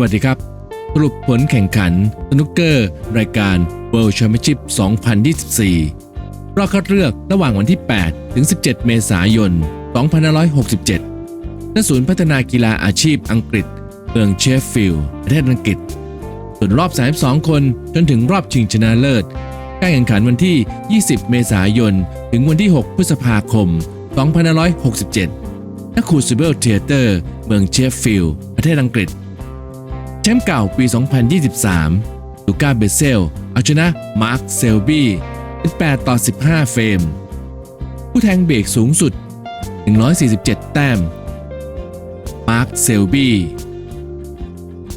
วัสดีครับ สรุปผลแข่งขันสนุกเกอร์ รายการ World Championship 2024 รอบคัดเลือกระหว่างวันที่ 8 ถึง 17 เมษายน 2567ณศูนย์พัฒนากีฬาอาชีพอังกฤษเมืองเชฟฟิลด์ประเทศอังกฤษ ส่วนรอบ 32 คนจนถึงรอบชิงชนะเลิศการแข่งขันวันที่ 20 เมษายน ถึงวันที่ 6 พฤษภาคม 2567ณคูซิเบิลเทเตอร์ เมืองเชฟฟิลด์ประเทศอังกฤษ แชมป์เก่าปี 2023 ลูก้าเบเซล เอาชนะ มาร์คเซลบี้18ต่อ 15 เฟรม ผู้แทงเบรกสูงสุด 147 แต้ม มาร์คเซลบี้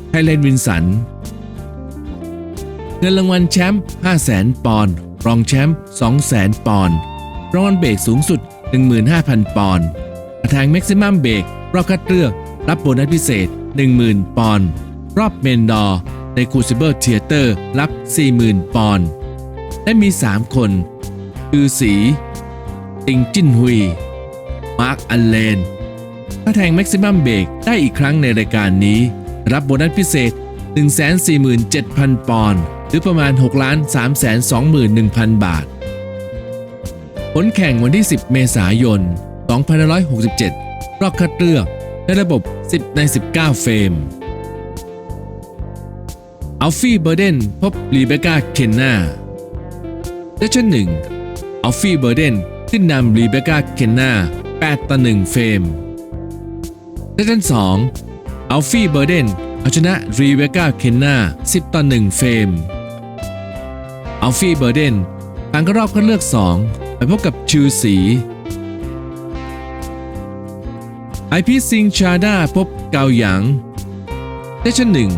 ไทเลนวินสัน เงินรางวัลแชมป์ 500,000 ปอนด์ รองแชมป์ 200,000 ปอนด์ รางวัลเบรกสูงสุด 15,000 ปอนด์แทงแม็กซิมัมเบรกรอบคัดเลือก รับโบนัสพิเศษ 10,000 ปอนด์ รอบเมนดอร์ในคูซิเบิลเทเตอร์รับ 40,000 ปอนด์และมี 3 คน คือสี ติงจิ้นฮุย มาร์คอันเลนถ้าแทงแม็กซิมัมเบรกได้อีกครั้งในรายการนี้ รับโบนัสพิเศษ 147,000 ปอนด์หรือประมาณ 6 321,000 บาท ผลแข่งวันที่ 10 เมษายน 2567 รอบคัดเลือกในระบบ 10 ใน 19 เฟรม อัลฟี่เบอร์เดนพบรีเบคก้าเคนนาเซสชั่น1อัลฟี่เบอร์เดนขึ้นนำรีเบคก้าเคนนา8ต่อ1เฟรมเซสชั่น2อัลฟี่เบอร์เดนเอาชนะรีเบคก้าเคนนา10ต่อ1เฟรมอัลฟี่เบอร์เดนผ่านเข้ารอบคัดเลือก 2 ไปพบกับชิวสีไอพีซิงชาดาพบเกาหยางเซสชั่นหนึ่ง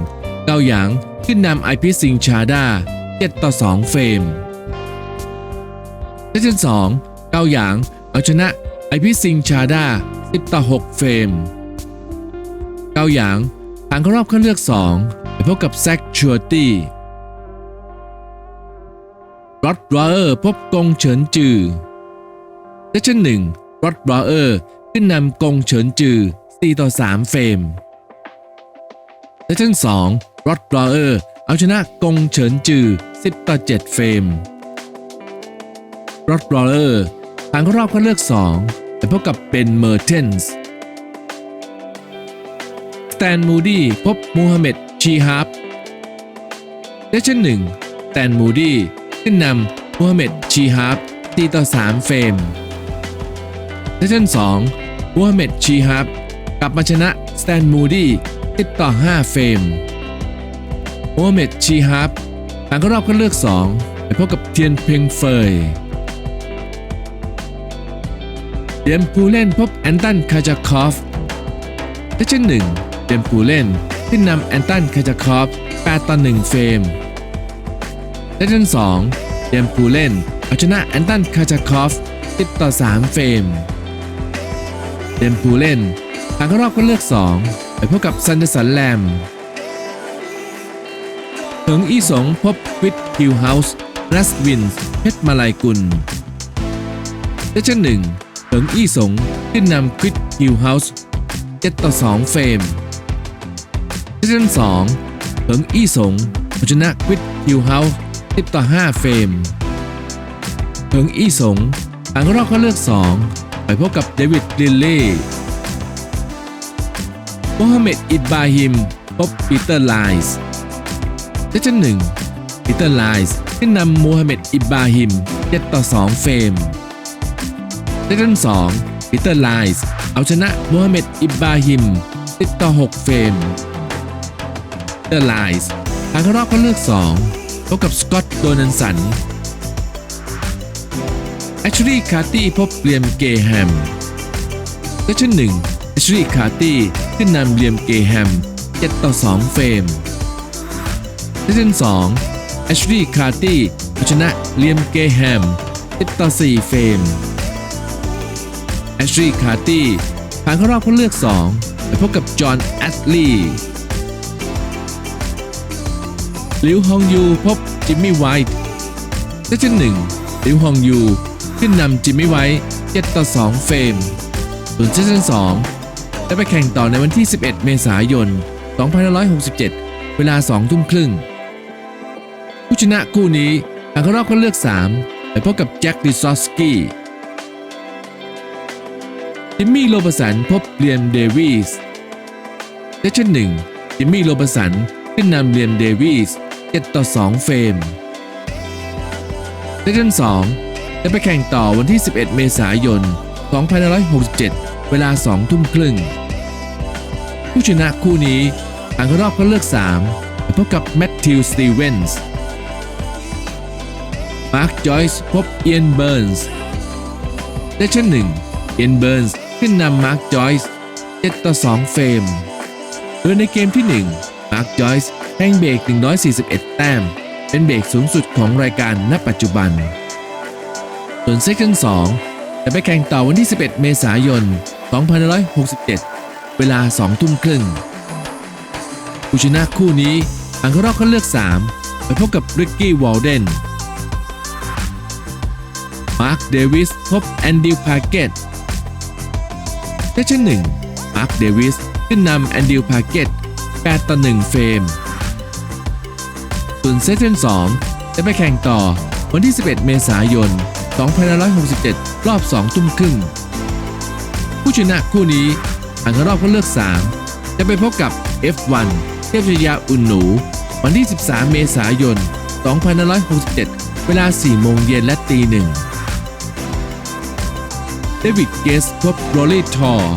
เกาหยาง ขึ้นนำไอพีซิงชาดา7ต่อ 2 เฟรมเซสชั่นสองเกาหยาง เอาชนะไอพีซิงชาดา10ต่อ 6 เฟรม เกาหยางผ่านเข้ารอบคัดเลือก 2 ไปพบกับแซคชัวตี้รอดรอเออร์พบกงเฉินจือเซสชั่นหนึ่งรอดรอเออร์ขึ้นนำกงเฉินจือ4ต่อ 3 เฟรมเซสชั่น2 รอดรอเออร์เอาชนะกงเฉินจือ 10 ต่อ 7 เฟรมรอดรอเออร์ผ่านเข้ารอบคัดเลือก2ไปพบกับเบนเมอร์เทนส์สแตนมูดี้พบมูฮัมเหม็ดชีฮาร์ฟเซสชั่น1สแตนมูดี้ขึ้นนำมูฮัมเหม็ดชีฮาร์ฟ4ต่อ 3 เฟรมเซสชั่น2มูฮัมเหม็ดชีฮับกลับมาชนะสแตนมูดี้10ต่อ 5 เฟรม มูเมดชีฮับผ่านเข้ารอบคัดเลือก2ไปพบกับเทียนเพ็งเฟยเดียมปูเล่นพบแอนตันคาจาคอฟเซสชั่น1เดียมปูเล่นขึ้นนำแอนตันคาจาคอฟ8ต่อ1เฟรมเซสชั่น2เดียมปูเล่นเอาชนะแอนตันคาจาคอฟ10ต่อ3เฟรมเดนปูเล่นผ่านเข้ารอบคัดเลือก 2 ไปพบกับซันเดอร์สันแลม เถิงอีสงพบควิดฮิลเฮาส์รัสวินเพชรมาลายกุลเซสชั่นหนึ่งเถิงอี้สงขึ้นนำควิดฮิลเฮาส์7ต่อ 2 เฟรมเซสชั่น2เถิงอี้สงชนะควิดฮิลเฮาส์10ต่อ 5 เฟรมเถิงอี้สงผ่านเข้ารอบคัดเลือก 2 ไปพบกับเดวิดลิลลี่โมฮัมเหม็ดอิบราฮิมพบปีเตอร์ไลส์ เซสชั่น1ปีเตอร์ไลส์ขึ้นนำโมฮัมเหม็ดอิบราฮิม7ต่อ 2 เฟรมเซสชั่น2ปีเตอร์ไลส์เอาชนะโมฮัมเหม็ดอิบราฮิม10ต่อ 6 เฟรมปีเตอร์ไลส์ผ่านเข้ารอบคัดเลือก2พบกับสกอตต์โดนันสันแอชลีย์คาร์ตี้พบเลียมเกแฮมเซชั่นหนึ่งแอชลีย์คาร์ตี้ขึ้นนำเลียมเกแฮม7ต่อ 2 เฟรม เซสชั่นสองแอชลีย์คาร์ตี้ชนะเลียมเกแฮม1ต่อ4เฟรมแอชลีย์คาร์ตี้ผ่านเข้ารอบคัดเลือก 2 ไปพบกับจอห์นแอชลีย์ลิวฮองยูพบจิมมี่ไวท์เซสชั่นหนึ่งลิวฮองยูขึ้นนำจิมมี่ไว้7ต่อ2เฟรมส่วนเซสชั่น2จะไปแข่งต่อในวันที่ 11 เมษายน 2567 เวลา 2 ทุ่มครึ่ง ผู้ชนะคู่นี้ทางเข้ารอบก็เลือก 3 ไปพบกับแจ็คดิซอสกี้จิมมี่โรบสันพบเลียมเดวิสเซสชั่นหนึ่งจิมมี่โรบสันขึ้นนำเลียมเดวิส7ต่อ 2 เฟรมเซสชั่น2จะไปแข่งต่อวันที่ 11 เมษายน 2567 เวลา 2 ทุ่มครึ่ง ผู้ชนะคู่นี้ทางเข้ารอบก็เลือก 3 ไปพบกับแมทธิวสตีเวนส์ มาร์คจอยส์พบเอียนเบิร์นส์เซสชั่น1เอียนเบิร์นส์ขึ้นนำมาร์คจอยส์7ต่อ 2 เฟรม โดยในเกมที่ 1 มาร์คจอยส์แทงเบรก 141 แต้ม เป็นเบรกสูงสุดของรายการณปัจจุบัน ส่วนเซสชั่น2จะไปแข่งต่อวันที่ 11 เมษายน 2567 เวลา 2 ทุ่มครึ่งผู้ชนะคู่นี้ทางเข้ารอบเขาเลือก 3 ไปพบกับริกกี้วอลเดน มาร์คเดวิสพบแอนดิวพาเกตเซสชั่น1มาร์คเดวิสขึ้นนำแอนดิวพาเกต8ต่อ1เฟรมส่วนเซสชั่น2จะไปแข่งต่อวันที่ 11 เมษายน 2567 รอบ 2 ทุ่มครึ่ง ผู้ชนะคู่นี้ทางเข้ารอบเขาเลือก 3 จะไปพบกับ F1 เทพชยาอุ่นหนู วันที่ 13 เมษายน 2567 เวลา 4 โมงเย็นและตีหนึ่ง เดวิดเกสพบโรลลี่ทอร์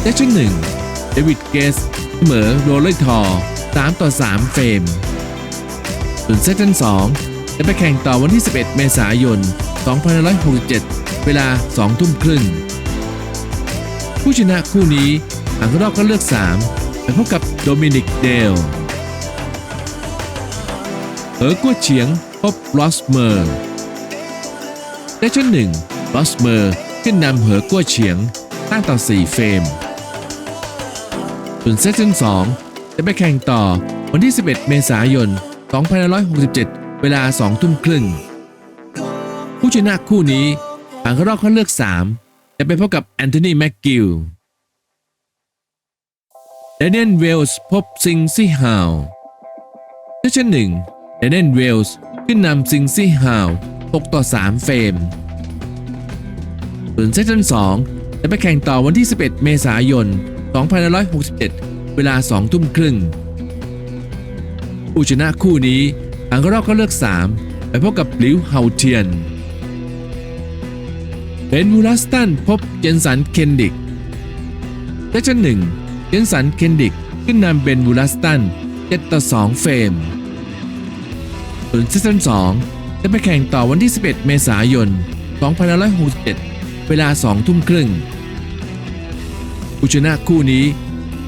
เซสชั่น1เดวิดเกสเสมอโรลลี่ทอร์3ต่อ 3 เฟรม ส่วนเซสชั่น2จะไปแข่งต่อวันที่ 11 เมษายน 2567 เวลา 2 ทุ่มครึ่ง ผู้ชนะคู่นี้ทางรอบก็เลือก 3 ไปพบกับโดมินิกเดลเออกัวเฉียงพบลอสเมอร์เซสชั่น1 ลอสเมอร์ขึ้นนำเหอกัวเฉียง5ต่อ 4 เฟรม ส่วนเซสชั่น2จะไปแข่งต่อวันที่ 11 เมษายน 2567 เวลา 2 ทุ่มครึ่ง ผู้ชนะคู่นี้ทางเข้ารอบเขาเลือก 3 จะไปพบกับแอนโทนีแม็กกิลเดนเนนเวลส์พบซิงซี่ฮาวเซสชั่น1เดนเนนเวลส์ขึ้นนำซิงซี่ฮาว 6 ต่อ 3 เฟรม ส่วนเซสชั่น2 จะไปแข่งต่อวันที่ 11 เมษายน 2567 เวลา 2 ทุ่มครึ่งผู้ชนะคู่นี้ทางเข้ารอบเขาเลือก 3 ไปพบกับลิวเฮาเทียนเบนวูลัสตันพบเจนสันเคนดิกเซสชั่น1 เจนสันเคนดิกขึ้นนำเบนวูลัสตัน7ต่อ2เฟรมส่วนเซสชั่น2จะไปแข่งต่อวันที่ 11 เมษายน 2567 เวลา2ทุ่มครึ่งผู้ชนะคู่นี้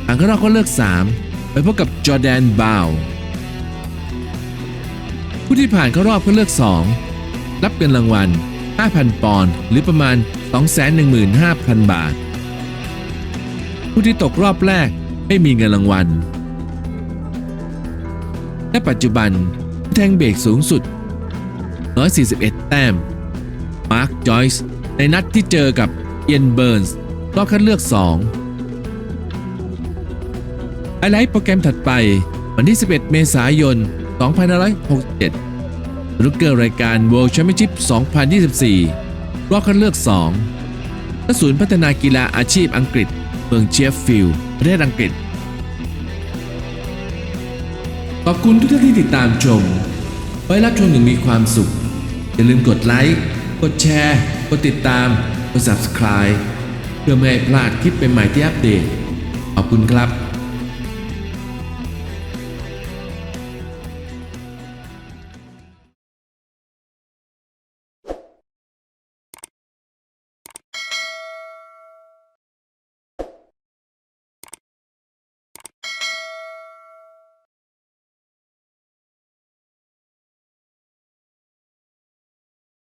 ทางเข้ารอบก็เลือก 3 ไปพบกับจอร์แดนบาวผู้ที่ผ่านเข้ารอบก็เลือก 2 รับเงินรางวัล 5,000 ปอนด์หรือประมาณ 215,000 บาท ผู้ที่ตกรอบแรกไม่มีเงินรางวัล และปัจจุบันแทงเบรกสูงสุด 141 แต้ม มาร์คจอยส์ ในนัดที่เจอกับเอียนเบิร์นส์รอบคัดเลือก 2 ไฮไลท์โปรแกรมถัดไป วันที่ 11 เมษายน 2567รุกเกอร์รายการ World Championship 2024 รอบคัดเลือก2ณศูนย์พัฒนากีฬาอาชีพอังกฤษ เมืองเชฟฟิลด์ประเทศอังกฤษ ขอบคุณทุกท่านที่ติดตามชม ไว้รับชมอย่างมีความสุข อย่าลืมกดไลค์ กดแชร์ กดติดตาม กด subscribe เพื่อไม่ให้พลาดคลิปใหม่ๆที่อัปเดต ขอบคุณครับ